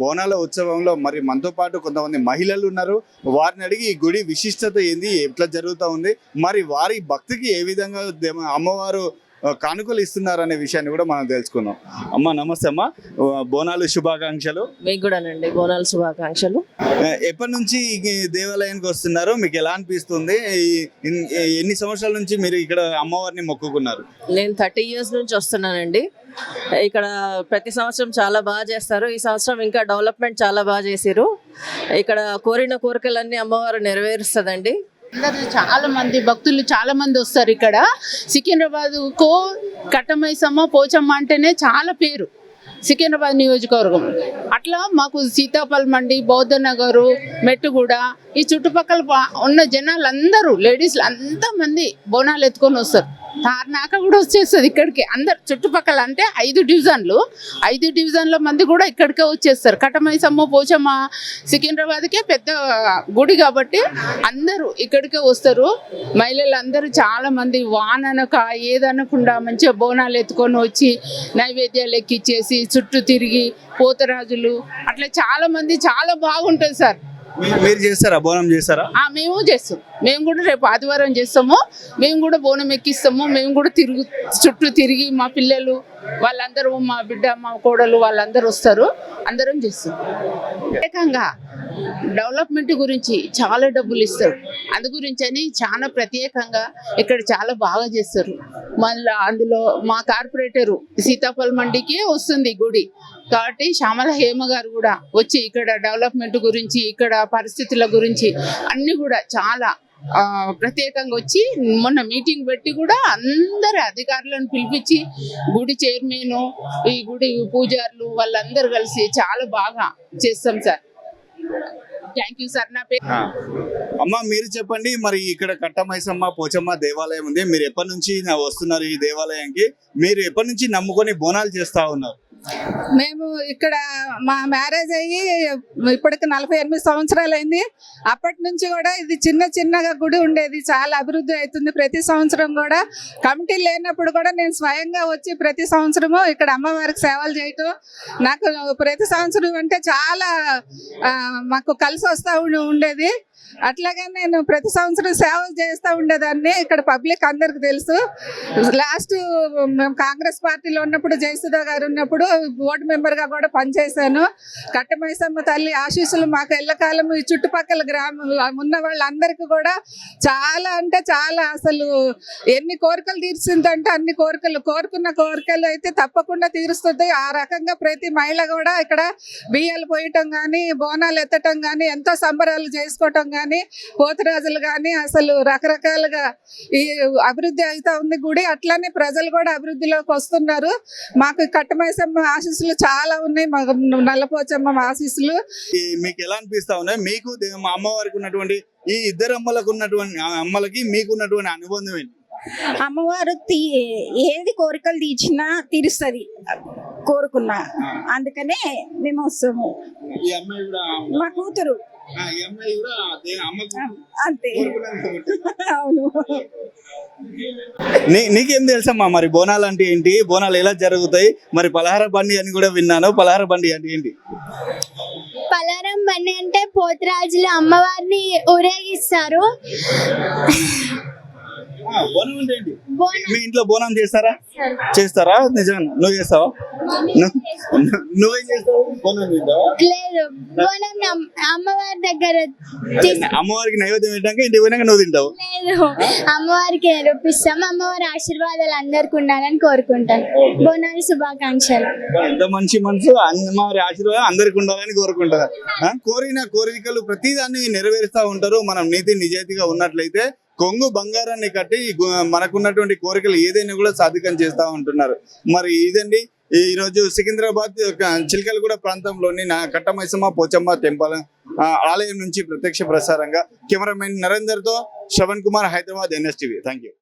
బోనాల ఉత్సవంలో మరి మనతో పాటు కొంతమంది మహిళలు ఉన్నారు. వారిని అడిగి ఈ గుడి విశిష్టత ఏంది? ఎట్లా జరుగుతూ ఉంది? మరి వారి భక్తికి ఏ విధంగా అమ్మవారు కానుకలు ఇస్తున్నారు అనే విషయాన్ని కూడా మనం తెలుసుకుందాం. అమ్మ నమస్తే అమ్మ. బోనాలు శుభాకాంక్షలు. మీకు కూడానండి బోనాల శుభాకాంక్షలు. ఎప్పటి నుంచి దేవాలయానికి వస్తున్నారు? మీకు ఎలా అనిపిస్తుంది? ఎన్ని సంవత్సరాల నుంచి మీరు ఇక్కడ అమ్మవారిని మొక్కుకున్నారు? నేను థర్టీ ఇయర్స్ నుంచి వస్తున్నానండి. ఇక్కడ ప్రతి సంవత్సరం చాలా బాగా చేస్తారు. ఈ సంవత్సరం ఇంకా డెవలప్మెంట్ చాలా బాగా చేశారు ఇక్కడ కోరిన కోరికలన్నీ అమ్మవారు నెరవేరుస్తుందండి. అందరూ చాలా మంది భక్తులు చాలా మంది వస్తారు ఇక్కడ. సికింద్రాబాద్ కో కట్టమైసమ్మ పోచమ్మ అంటేనే చాలా పేరు. సికింద్రాబాద్ నియోజకవర్గం. అట్లా మాకు సీతాఫల్ మండి బౌద్ధ నగరు మెట్టుగూడ ఈ చుట్టుపక్కల ఉన్న జనాలు లేడీస్లు అంతా మంది బోనాలు ఎత్తుకొని వస్తారు. తార్నాక కూడా వచ్చేస్తుంది ఇక్కడికి. అందరు చుట్టుపక్కల అంటే ఐదు డివిజన్లు. ఐదు డివిజన్ల మంది కూడా ఇక్కడికే వచ్చేస్తారు. కటమైసమ్మ పోచమ్మ సికింద్రాబాద్కే పెద్ద గుడి కాబట్టి అందరూ ఇక్కడికే వస్తారు. మహిళలు అందరూ చాలా మంది వాననక ఏదనకుండా మంచిగా బోనాలు ఎత్తుకొని వచ్చి నైవేద్యాలు ఎక్కిచ్చేసి చుట్టూ తిరిగి పోతరాజులు అట్లా చాలా మంది చాలా బాగుంటుంది సార్. మీరు చేస్తారా? బోనం చేస్తారా? మేము చేస్తాం. మేము కూడా రేపు ఆదివారం చేస్తాము. మేము కూడా బోనం ఎక్కిస్తాము. మేము కూడా తిరుగు చుట్టూ తిరిగి మా పిల్లలు వాళ్ళందరూ మా బిడ్డ మా కోడలు వాళ్ళందరూ వస్తారు. అందరం చేస్తాం. ప్రత్యేకంగా డెవలప్మెంట్ గురించి చాలా డబ్బులు ఇస్తారు. అందు గురించి అని చాలా ప్రత్యేకంగా ఇక్కడ చాలా బాగా చేస్తారు. మళ్ళీ అందులో మా కార్పొరేటరు సీతాఫల్ మండికి వస్తుంది గుడి. కాబట్టి శ్యామల హేమ గారు కూడా వచ్చి ఇక్కడ డెవలప్మెంట్ గురించి ఇక్కడ పరిస్థితుల గురించి అన్ని కూడా చాలా ప్రత్యేకంగా వచ్చి మొన్న మీటింగ్ పెట్టి కూడా అందరి అధికారులను పిలిపించి గుడి చైర్మన్ ఈ గుడి పూజారులు వాళ్ళందరూ కలిసి చాలా బాగా చేస్తాం సార్. థ్యాంక్ యూ సార్ నా పేరు. అమ్మ మీరు చెప్పండి మరి ఇక్కడ కట్టమైసమ్మ పోచమ్మ దేవాలయం ఉంది. మీరు ఎప్పటి నుంచి వస్తున్నారు ఈ దేవాలయానికి? మీరు ఎప్పటి నుంచి నమ్ముకొని బోనాలు చేస్తా ఉన్నారు? మేము ఇక్కడ మా మ్యారేజ్ అయ్యి ఇప్పటికి నలభై ఎనిమిది సంవత్సరాలు అయింది. అప్పటి నుంచి కూడా ఇది చిన్న చిన్నగా గుడి ఉండేది. చాలా అభివృద్ధి అవుతుంది. ప్రతి సంవత్సరం కూడా కమిటీ లేనప్పుడు కూడా నేను స్వయంగా వచ్చి ప్రతి సంవత్సరము ఇక్కడ అమ్మవారికి సేవలు చేయటం. నాకు ప్రతి సంవత్సరం అంటే చాలా మాకు కలిసి వస్తూ ఉండేది. అట్లాగే నేను ప్రతి సంవత్సరం సేవలు చేస్తూ ఉండేదాన్ని. ఇక్కడ పబ్లిక్ అందరికి తెలుసు. లాస్ట్ మేము కాంగ్రెస్ పార్టీలో ఉన్నప్పుడు జయసుధా గారు ఉన్నప్పుడు బోర్డు మెంబర్గా కూడా పనిచేశాను. కట్టమైసమ్మ తల్లి ఆశీస్సులు మాకు ఎల్లకాలం ఈ చుట్టుపక్కల గ్రామం ఉన్న వాళ్ళందరికీ కూడా చాలా అంటే చాలా అసలు ఎన్ని కోరికలు తీర్చిందంటే అన్ని కోరికలు. కోరుకున్న కోరికలు అయితే తప్పకుండా తీరుస్తుంది. ఆ రకంగా ప్రతి మహిళ కూడా ఇక్కడ బియ్యాలు పోయటం కానీ బోనాలు ఎత్తటం కానీ ఎంతో సంబరాలు చేసుకోవటం కానీ పోతురాజులు కానీ అసలు రకరకాలుగా ఈ అభివృద్ధి అవుతా ఉంది గుడి. అట్లానే ప్రజలు కూడా అభివృద్ధిలోకి వస్తున్నారు. మాకు కట్టమైసమ్మ ఆశీస్సులు చాలా ఉన్నాయి. మాకు నల్లపోచమ్మ ఆశీస్సులు. మీకు ఎలా అనిపిస్తా ఉన్నాయి? మీకు మా అమ్మవారికి ఉన్నటువంటి ఈ ఇద్దరు అమ్మలకు ఉన్నటువంటి అమ్మలకి మీకు ఉన్నటువంటి అనుబంధం ఏంటి? అమ్మవారు తీ ఏది కోరికలు తీర్చినా తీరుస్తుంది. కోరుకున్నా. అందుకనే మేము వస్తాము. ఈ అమ్మాయి కూడా మా కూతురు. అంతే. అవును. నీ నీకేం తెలుసమ్మా మరి బోనాలు అంటే ఏంటి? బోనాలు ఎలా జరుగుతాయి? మరి పలహార బండి అని కూడా విన్నాను. పలహార బండి అంటే ఏంటి? పలారం బండి అంటే పోతురాజులు అమ్మవారిని ఊరేగిస్తారు. ఆ, బోనం అంటే ఏంటి? బోనం. మీ ఇంట్లో బోనం చేస్తారా. చేస్తారా? నిజంగా. నువ్వు చేస్తావా? నువ్వు- నువ్వేం చేస్తావు బోనం చేస్తావా లేదు. బోనం అమ్- అమ్మవారి దగ్గర అమ్మవారికి నైవేద్యం పెట్టాక ఇంటికి పోయినాక నువ్వు తింటావు. లేదు. అమ్మవారికి నిరూపిస్తాం అమ్మవారి ఆశీర్వాదాలు అందరికి ఉండాలని కోరుకుంటాను. బోనాలు శుభాకాంక్షలు. ఎంత మంచి మనసు అమ్మవారి ఆశీర్వాదం అందరికి ఉండాలని కోరుకుంటారు. కోరిన కోరికలు ప్రతిదాన్ని నెరవేరుస్తూ ఉంటారు. మనం నీతి నిజాయితీగా ఉన్నట్లయితే కొంగు బంగారాన్ని కట్టి మనకున్నటువంటి కోరికలు ఏదైనా కూడా సాధికం చేస్తా ఉంటున్నారు. మరి ఇదండి ఈ రోజు సికింద్రాబాద్ యొక్క చిలకలగూడ ప్రాంతంలోని నా కట్టమైసమ్మ పోచమ్మ టెంపుల్ ఆలయం నుంచి ప్రత్యక్ష ప్రసారంగా cameraman నరేందర్తో Shravan Kumar Hyderabad NSTV thank you